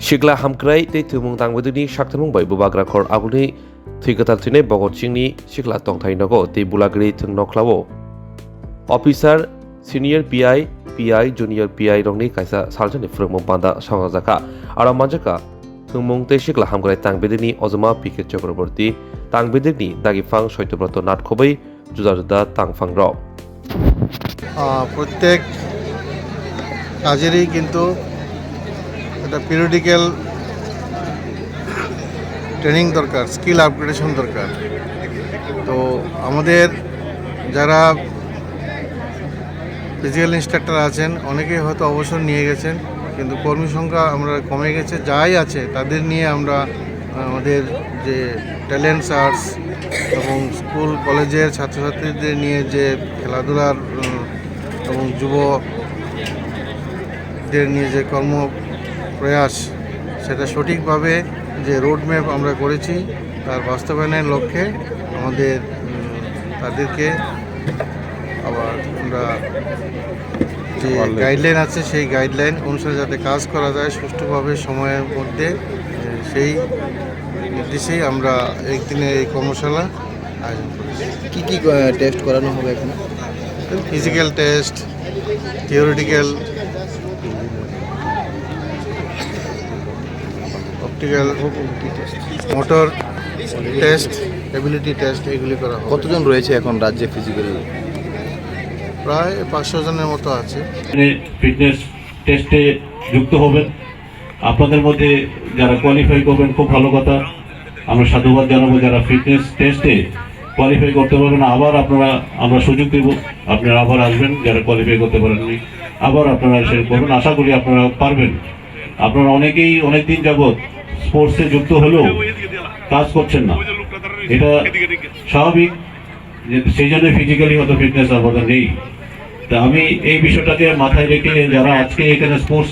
सिग्ला हामक्राय tei thwmung tangbodini sakthangmung bai bubagra khor aboni thwikatal thwinai bogot singni sikla tongthai nogo tei bulagri thwng noklao officer senior PI PI junior PI রংনি কাইসা সালজনি ফ্রংমং পান্দা সংজাকা আর মানজাকা থুমং তে শিকলা হামগ্রাই তাংবেদিনি অজমা পিকে চক্রবর্তী তাংবেদিনি দাগিফাং সত্যব্রত নাটখবৈ জুদা জুদা তাংফাং র আহ, প্রত্যেক কাজেরই কিন্তু একটা periodical training দরকার skill upgradation দরকার। তো আমাদের যারা ফিজিক্যাল ইনস্ট্রাক্টর আছেন, অনেকেই হয়তো অবসর নিয়ে গেছেন, কিন্তু কর্মী সংখ্যা আমরা কমে গেছে, যাই আছে, তাদের নিয়ে আমরা আমাদের যে ট্যালেন্টস আর্টস এবং স্কুল কলেজের ছাত্রছাত্রীদের নিয়ে যে খেলাধুলার এবং যুবদের নিয়ে যে কর্ম প্রয়াস সেটা সঠিকভাবে যে রোডম্যাপ আমরা করেছি তার বাস্তবায়নের লক্ষ্যে আমাদের তাদেরকে আবার আমরা যে গাইডলাইন আছে সেই গাইডলাইন অনুসারে যাতে কাজ করা যায় সুষ্ঠুভাবে সময়ের মধ্যে সেই নির্দেশেই আমরা একদিনের এই কর্মশালা আয়োজন করেছি। কী কি টেস্ট করানো হবে এখানে? Physical test theoretical optical motor test ability test এগুলি করা কতজন রয়েছে এখন রাজ্যে ফিজিক্যাল প্রায় পাঁচশো জনের মতো আছে। ফিটনেস টেস্টে যুক্ত হবেন। আপনাদের মধ্যে যারা কোয়ালিফাই করবেন খুব ভালো কথা। আমরা সাধুবাদ জানাব যারা ফিটনেস টেস্টে কোয়ালিফাই করতে পারবেন। আবার আপনারা আমরা সুযোগ দেব। আপনারা আবার আসবেন যারা কোয়ালিফাই করতে পারেননি। আবার আপনারা এসে করবেন আশা করি আপনারা পারবেন। আপনারা অনেকেই অনেক দিন যাবৎ স্পোর্টসে যুক্ত হলেও কাজ করছেন না। এটা স্বাভাবিক যে সেই জন্য ফিজিক্যালি হয়তো ফিটনেস আমাদের নেই। তা আমি এই বিষয়টাকে মাথায় রেখে যারা আজকে এখানে স্পোর্টস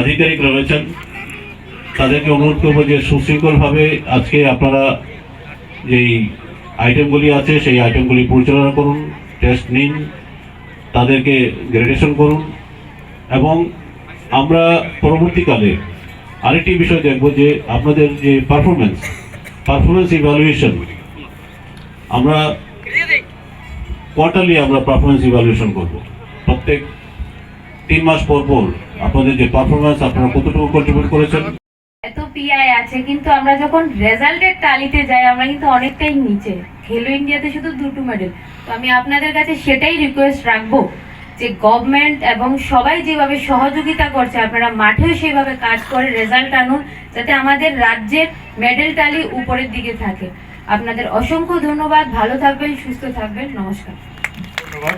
আধিকারিক রয়েছেন, তাদেরকে অনুরোধ করব যে সুশৃঙ্খলভাবে আজকে আপনারা যেই আইটেমগুলি আছে, সেই আইটেমগুলি পরিচালনা করুন টেস্ট নিন, তাদেরকে গ্রেডেশন করুন এবং আমরা পরবর্তীকালে আরেকটি বিষয় দেখব যে আপনাদের যে পারফরমেন্স পারফরমেন্স ইভ্যালুয়েশন আমরা কোয়ার্টারলি আমরা পারফরমেন্স ইভ্যালুয়েশন করব। প্রত্যেক তিন মাস পর পর আপনাদের যে পারফরমেন্স আপনারা কতটুকু কন্ট্রিবিউট করেছেন? এত পিআই আছে, কিন্তু আমরা যখন রেজাল্টের তালিতে যাই, আমরা কিন্তু অনেকটাই নিচে। খেলো ইন্ডিয়াতে শুধু দুটো মেডেল তো আমি আপনাদের কাছে সেটাই রিকোয়েস্ট রাখব যে গভর্নমেন্ট এবং সবাই যেভাবে সহযোগিতা করছে, আপনারা মাঠেও সেইভাবে কাজ করে রেজাল্ট আনুন, যাতে আমাদের রাজ্যের মেডেল টালি উপরের দিকে থাকে। আপনাদের অসংখ্য ধন্যবাদ, ভালো থাকবেন, সুস্থ থাকবেন, নমস্কার। ধন্যবাদ।